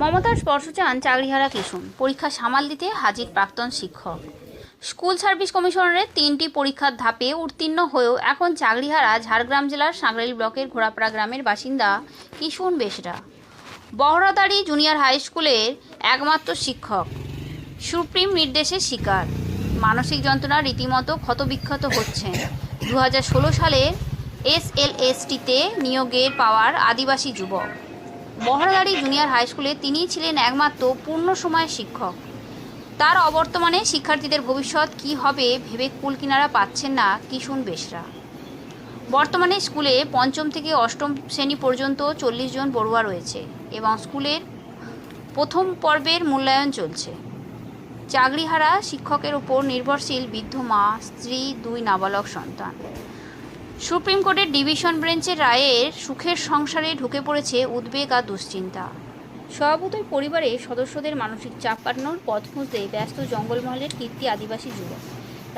মমতার স্পর্শ চান চাকরিহারা কিশুন পরীক্ষা সামাল দিতে হাজির প্রাক্তন শিক্ষক। স্কুল সার্ভিস কমিশনারের তিনটি পরীক্ষার ধাপে উত্তীর্ণ হয়েও এখন চাকরিহারা ঝাড়গ্রাম জেলার সাংরাইল ব্লকের ঘোড়াপাড়া গ্রামের বাসিন্দা কিশুন বেশরা। বহরাদারি জুনিয়র হাই স্কুলের একমাত্র শিক্ষক। সুপ্রিম নির্দেশের শিকার। মানসিক যন্ত্রণা রীতিমতো ক্ষতবিক্ষত হচ্ছেন দু হাজার ষোলো সালের এসএলএসটিতে নিয়োগের পাওয়ার আদিবাসী যুবক। বহরাদারি জুনিয়র হাই স্কুলে তিনিই ছিলেন একমাত্র পূর্ণ সময় শিক্ষক। তার অবর্তমানে শিক্ষার্থীদের ভবিষ্যৎ কী হবে ভেবে কুল কিনারা পাচ্ছেন না কিশুন বেশরা। বর্তমানে স্কুলে পঞ্চম থেকে অষ্টম শ্রেণি পর্যন্ত চল্লিশ জন পড়ুয়া রয়েছে এবং স্কুলের প্রথম পর্বের মূল্যায়ন চলছে। চাকরিহারা শিক্ষকের উপর নির্ভরশীল বৃদ্ধ মা, স্ত্রী, দুই নাবালক সন্তান। সুপ্রিম কোর্টের ডিভিশন বেঞ্চের রায়ের সুখের সংসারে ঢুকে পড়েছে উদ্বেগ আর দুশ্চিন্তা। স্বভাবতই পরিবারের সদস্যদের মানসিক চাপ কাটানোর পথ খুঁজতে ব্যস্ত জঙ্গলমহলের কীর্তি আদিবাসী যুবক।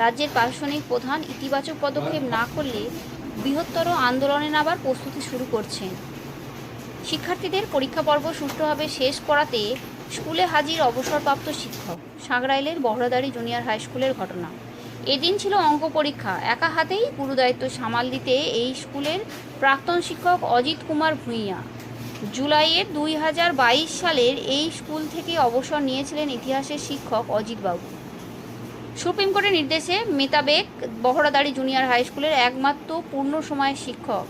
রাজ্যের প্রশাসনিক প্রধান ইতিবাচক পদক্ষেপ না করলে বৃহত্তর আন্দোলনে নামার প্রস্তুতি শুরু করছেন। শিক্ষার্থীদের পরীক্ষা পর্ব সুষ্ঠুভাবে শেষ করাতে স্কুলে হাজির অবসরপ্রাপ্ত শিক্ষক, সাগরাইলের বহরাদারি জুনিয়র হাই স্কুলের ঘটনা। এদিন ছিল অঙ্ক পরীক্ষা। একা হাতেই গুরুদায়িত্ব সামাল দিতে এই স্কুলের প্রাক্তন শিক্ষক অজিত কুমার ভূঁইয়া। জুলাইয়ের দুই হাজার বাইশ সালের এই স্কুল থেকে অবসর নিয়েছিলেন ইতিহাসের শিক্ষক অজিতবাবু। সুপ্রিম কোর্টের নির্দেশে মেতাবেক বহরাদারি জুনিয়র হাই স্কুলের একমাত্র পূর্ণ সময়ের শিক্ষক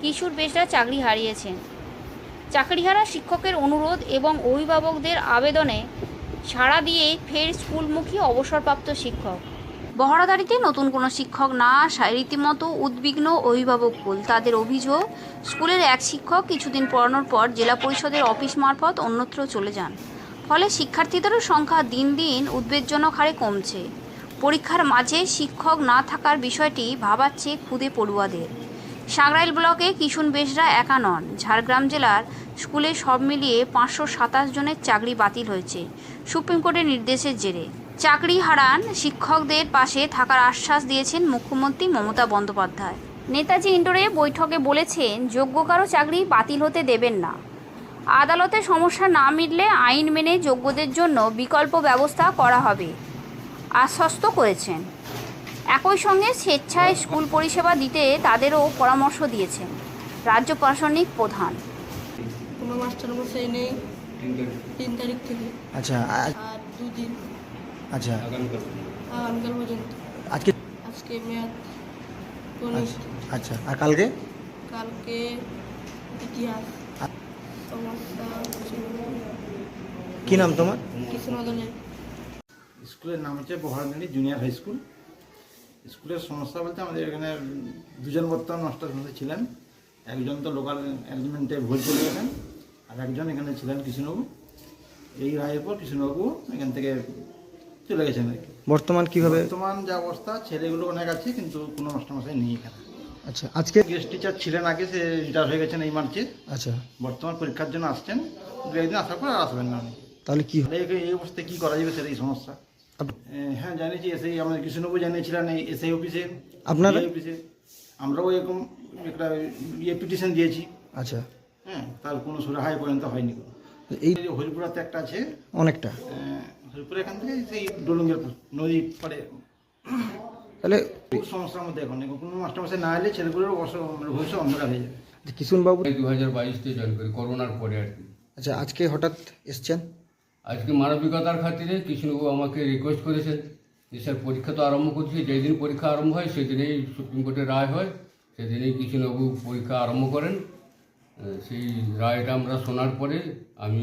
কিশোর বেশরা চাকরি হারিয়েছেন। চাকরিহারা শিক্ষকের অনুরোধ এবং অভিভাবকদের আবেদনে সাড়া দিয়ে ফের স্কুলমুখী অবসরপ্রাপ্ত শিক্ষক। বহরাদারিতে নতুন কোনো শিক্ষক না আসায় রীতিমতো উদ্বিগ্ন অভিভাবক কুল। তাদের অভিযোগ, স্কুলের এক শিক্ষক কিছুদিন পড়ানোর পর জেলা পরিষদের অফিস মারফত অন্যত্র চলে যান। ফলে শিক্ষার্থীদেরও সংখ্যা দিন দিন উদ্বেগজনক হারে কমছে। পরীক্ষার মাঝে শিক্ষক না থাকার বিষয়টি ভাবাচ্ছে খুদে পড়ুয়াদের। সাংরাইল ব্লকে কিশুন বেশরা একা নন। ঝাড়গ্রাম জেলার স্কুলে সব মিলিয়ে পাঁচশো সাতাশ জনের চাকরি বাতিল হয়েছে। সুপ্রিম কোর্টের নির্দেশের জেরে। চাকরি হারান শিক্ষকদের পাশে থাকার আশ্বাস দিয়েছেন মুখ্যমন্ত্রী মমতা বন্দ্যোপাধ্যায়। নেতাজি ইন্ডোরে বৈঠকে বলেছেন যোগ্য কারও চাকরি বাতিল হতে দেবেন না। আদালতে সমস্যা না মিটলে আইন মেনে যোগ্যদের জন্য বিকল্প ব্যবস্থা করা হবে আশ্বস্ত করেছেন। একই সঙ্গে স্বেচ্ছায় স্কুল পরিষেবা দিতে তাদেরও পরামর্শ দিয়েছেন রাজ্য প্রশাসনিক প্রধান। কোনো মাস্টার নেই। তিন তারিখ থেকে। আচ্ছা আর দুদিন। আচ্ছা। আগামীকাল। পর্যন্ত আজকে আজকে গণিত আচ্ছা আর কালকে? কালকে ইতিহাস। কি নাম তোমার? স্কুলের নাম হচ্ছে বহরানি জুনিয়র হাই স্কুল। স্কুলের সমস্যা বলতে আমাদের এখানে দুজন বর্তমান মাস্টার মধ্যে ছিলেন। একজন তো লোকাল অ্যারেঞ্জমেন্টে ভুল চলে গেছেন আর একজন এখানে ছিলেন কৃষ্ণবাবু। এই রায়ের পর কৃষ্ণবাবু এখান থেকে চলে গেছেন বর্তমান কীভাবে? বর্তমান যে অবস্থা ছেলেগুলো অনেক আছে কিন্তু কোনো মাস্টারমশাই নেই এখানে। আচ্ছা আজকে গেস্ট টিচার ছিলেন আগে সে রিটায়ার হয়ে গেছেন এই মার্চে। আচ্ছা। বর্তমান পরীক্ষার জন্য আসছেন। দু একদিন আসার পর আর আসবেন না উনি। তাহলে কি এই- অবস্থায় কী করা যাবে সেটাই সমস্যা। হ্যাঁ জানিয়েছি এসআই আমাদের কৃষ্ণবাবু জানিয়েছিলেন এই এসআই অফিসে। আপনার? অফিসে। আমরাও এরকম একটা ইয়ে পিটিশন দিয়েছি। আচ্ছা। হ্যাঁ তার কোনো সুরাহাই পর্যন্ত হয়নি। এই হরিপুরাতে একটা আছে অনেকটা। হরিপুরা এখান থেকে সেই ডলুঙ্গের নদী পাড়ে। তাহলে খুব সমস্যার মধ্যে এখন কোনো মাস্টারমাসে না এলে ছেলেগুলোর অবশ্য মানে ভবিষ্যৎ অন্ধকার হয়ে যাবে। কিশুন বাবু দু হাজার বাইশতে জয়েন করি করোনার পরে আর কি। আচ্ছা আজকে হঠাৎ এসছেন? আজকে মানবিকতার খাতিরে কৃষ্ণবাবু আমাকে রিকোয়েস্ট করেছেন। যে স্যার পরীক্ষা তো আরম্ভ করছি যেই দিন পরীক্ষা আরম্ভ হয় সেদিনেই সুপ্রিম কোর্টের রায় হয়। সেদিনেই কৃষ্ণবাবু পরীক্ষা আরম্ভ করেন। সেই রায়টা আমরা শোনার পরে আমি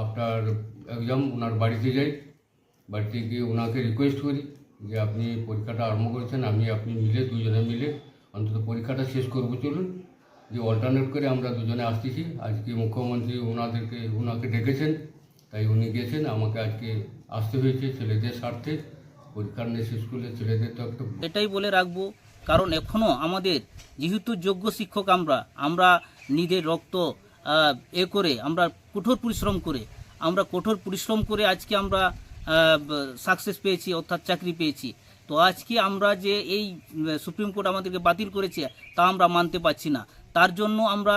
আফটার এক্সাম ওনার বাড়িতে যাই, বাড়িতে গিয়ে ওনাকে রিকোয়েস্ট করি যে আপনি পরীক্ষাটা আরম্ভ করেছেন, আমি, আপনি মিলে দুজনে মিলে অন্তত পরীক্ষাটা শেষ করব চলুন। যে অল্টারনেট করে আমরা দুজনে আসতেছি। আজকে মুখ্যমন্ত্রী ওনাদেরকে, ওনাকে ডেকেছেন, তাই উনি গেছেন। আমাকে আজকে আসতে হয়েছে ছেলেদের স্বার্থে। পরীক্ষার নেই স্কুলে ছেলেদের তো একটা এটাই বলে রাখব, কারণ এখনও আমাদের যেহেতু যোগ্য শিক্ষক আমরা আমরা নিজের রক্ত এ করে, আমরা কঠোর পরিশ্রম করে আমরা কঠোর পরিশ্রম করে আজকে আমরা সাকসেস পেয়েছি, অর্থাৎ চাকরি পেয়েছি। তো আজকে আমরা যে এই সুপ্রিম কোর্ট আমাদেরকে বাতিল করেছে, তা আমরা মানতে পারছি না। তার জন্য আমরা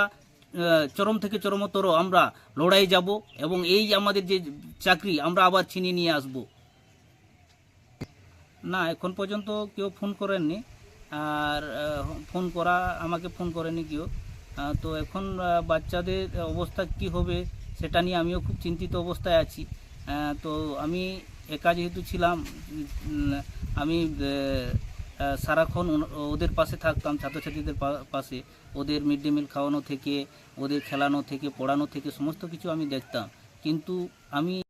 চরম থেকে চরমতর আমরা লড়াই যাব এবং এই আমাদের যে চাকরি, আমরা আবার ছিনিয়ে নিয়ে আসব। না, এখন পর্যন্ত কেউ ফোন করেননি। আর ফোন করা, আমাকে ফোন করেনি কেউ। তো এখন বাচ্চাদের অবস্থা কি হবে? সেটা নিয়ে আমিও খুব চিন্তিত অবস্থায় আছি। তো আমি একা যেহেতু ছিলাম আমি সারাক্ষণ ওদের পাশে থাকতাম, ছাত্রছাত্রীদের পাশে। ওদের মিড ডে মিল খাওয়ানো থেকে, ওদের খেলানো থেকে, পড়ানো থেকে সমস্ত কিছু আমি দেখতাম। কিন্তু আমি